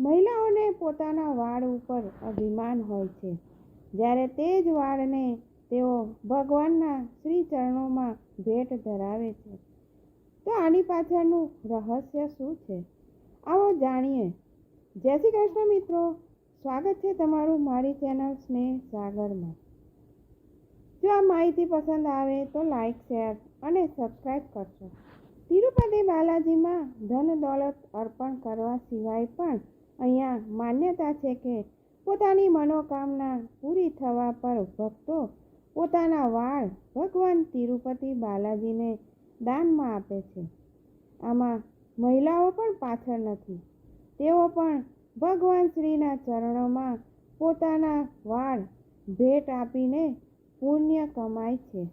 મહિલાઓને પોતાના વાળ ઉપર અભિમાન હોય છે. જ્યારે તે જ વાળને તેઓ ભગવાનના શ્રી ચરણોમાં ભેટ ધરાવે છે. તો આની પાછળનું રહસ્ય શું છે? આવો જાણીએ. જય શ્રી કૃષ્ણ મિત્રો. સ્વાગત છે તમારું મારી ચેનલ સ્નેહ સાગરમાં. જો આ માહિતી પસંદ આવે તો લાઈક, શેર અને સબસ્ક્રાઈબ કરશો તિરુપતિ બાલાજીમાં ધન દોલત અર્પણ કરવા સિવાય પણ અહીંયા માન્યતા છે કે પોતાની મનોકામના પૂરી થવા પર ભક્તો પોતાના વાળ ભગવાન તિરુપતિ બાલાજીને દાનમાં આપે છે. આમાં મહિલાઓ પણ પાછળ નથી. તેઓ પણ ભગવાન શ્રીના ચરણોમાં પોતાના વાળ ભેટ આપીને પુણ્ય કમાય છે.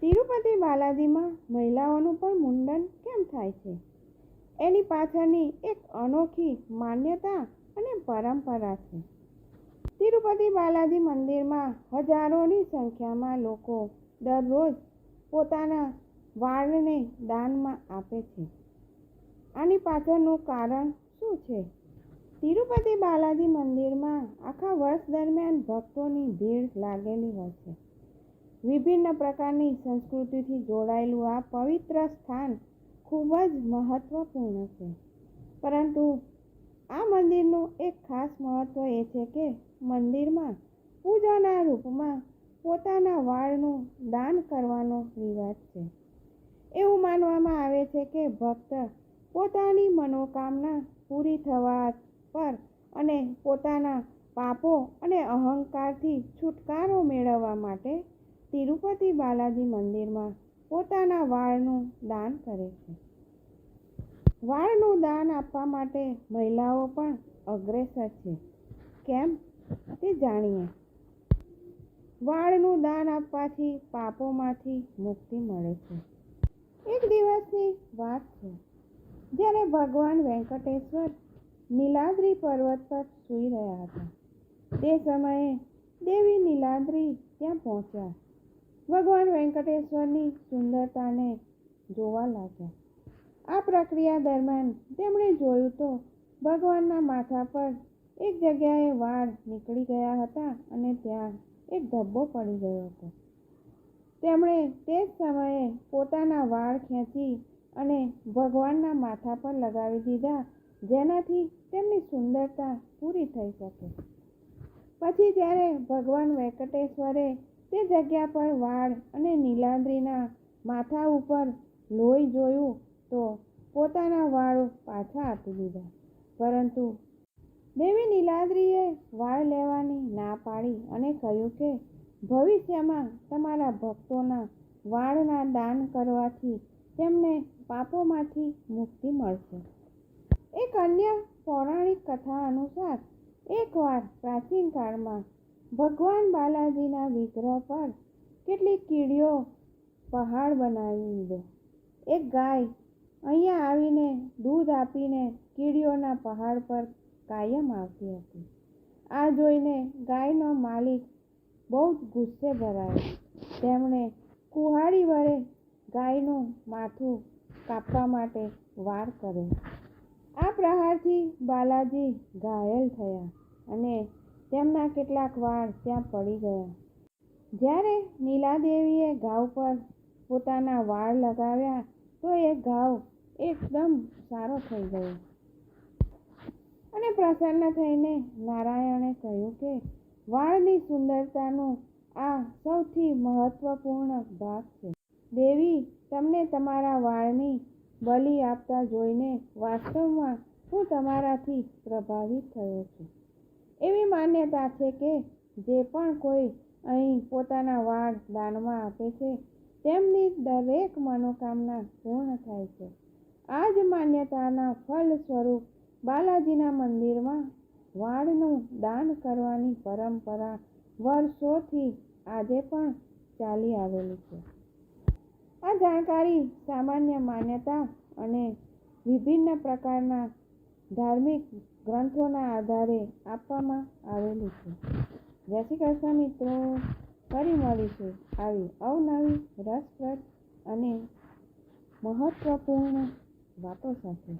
તિરુપતિ બાલાજીમાં મહિલાઓનું પણ મુંડન કેમ થાય છે? એની પાછળની એક અનોખી માન્યતા અને પરંપરા છે. તિરુપતિ બાલાજી મંદિરમાં હજારોની સંખ્યામાં લોકો દરરોજ પોતાના વાળને દાનમાં આપે છે. આની પાછળનું કારણ શું છે? તિરુપતિ બાલાજી મંદિરમાં આખા વર્ષ દરમિયાન ભક્તોની ભીડ લાગેલી હોય છે. વિભિન્ન પ્રકારની સંસ્કૃતિથી જોડાયેલું આ પવિત્ર સ્થાન ખૂબ જ મહત્વપૂર્ણ છે. પરંતુ આ મંદિરનું એક ખાસ મહત્વ એ છે કે મંદિરમાં પૂજાના રૂપમાં પોતાના વાળનું દાન કરવાનો રિવાજ છે. એવું માનવામાં આવે છે કે ભક્ત પોતાની મનોકામના પૂરી થવા પર અને પોતાના પાપો અને અહંકારથી છુટકારો મેળવવા માટે તિરુપતિ બાલાજી મંદિરમાં પોતાના વાળનું દાન કરે છે. વાળનું દાન આપવા માટે મહિલાઓ પણ અગ્રેસર છે. કેમ? તે જાણીએ. વાળનું દાન આપવાથી પાપોમાંથી મુક્તિ મળે છે. એક દિવસની વાત છે. જ્યારે ભગવાન વેંકટેશ્વર નીલાદ્રી પર્વત પર સૂઈ રહ્યા હતા, તે સમયે દેવી નીલાદ્રી ત્યાં પહોંચ્યા. ભગવાન વેંકટેશ્વરની સુંદરતાને જોવા લાગ્યા. આ પ્રક્રિયા દરમિયાન તેમણે જોયું તો ભગવાનના માથા પર એક જગ્યાએ વાળ નીકળી ગયા હતા અને ત્યાં એક ધબ્બો પડી ગયો હતો. તેમણે તે જ સમયે પોતાના વાળ ખેંચી અને ભગવાનના માથા પર લગાવી દીધા, જેનાથી તેમની સુંદરતા પૂરી થઈ શકે. પછી જ્યારે ભગવાન વેંકટેશ્વરે તે જગ્યા પર વાળ અને નીલાંદ્રીના માથા ઉપર લોહી જોયું તો પોતાના વાળ પાછા આપી દીધા. પરંતુ દેવી નીલાદ્રીએ વાળ લેવાની ના પાડી અને કહ્યું કે, ભવિષ્યમાં તમારા ભક્તોના વાળના દાન કરવાથી તેમને પાપોમાંથી મુક્તિ મળશે. એક અન્ય પૌરાણિક કથા અનુસાર, એકવાર પ્રાચીન કાળમાં ભગવાન બાલાજીના વિગ્રહ પર કેટલીક કીડીઓ પહાડ બનાવી દીધો એક ગાય અહીંયા આવીને દૂધ આપીને કીડીઓના પહાડ પર કાયમ આવતી હતી. આ જોઈને ગાયનો માલિક બહુ જ ગુસ્સે ભરાયો. તેમણે કુહાડી વડે ગાયનું માથું કાપવા માટે વાર કર્યો. આ પ્રહારથી બાલાજી ઘાયલ થયા અને તેમના કેટલાક વાળ ત્યાં પડી ગયા. જ્યારે નીલાદેવીએ ઘાવ પર પોતાના વાળ લગાવ્યા, તો એ ઘાવ એકદમ સારો થઈ ગયો. અને પ્રસન્ન થઈને નારાયણે કહ્યું કે, વાળની સુંદરતાનો આ સૌથી મહત્વપૂર્ણ ભાગ છે. દેવી, તમને તમારા વાળની બલિ આપતા જોઈને વાસ્તવમાં હું તમારાથી પ્રભાવિત થયો છું. એવી માન્યતા છે કે જે પણ કોઈ અહીં પોતાના વાળ દાનમાં આપે છે, તેમની દરેક મનોકામના પૂર્ણ થાય છે. આ જ માન્યતાના ફલ સ્વરૂપ બાલાજીના મંદિરમાં વાળનું દાન કરવાની પરંપરા વર્ષોથી આજે પણ ચાલી આવેલી છે. આ જાણકારી સામાન્ય માન્યતા અને વિભિન્ન પ્રકારના ધાર્મિક ગ્રંથોના આધારે આપવામાં આવેલું છે. જય શ્રી કૃષ્ણ મિત્રો ફરી મળીશું આવી અવનવી, રસપ્રદ અને મહત્વપૂર્ણ વાતો સાથે.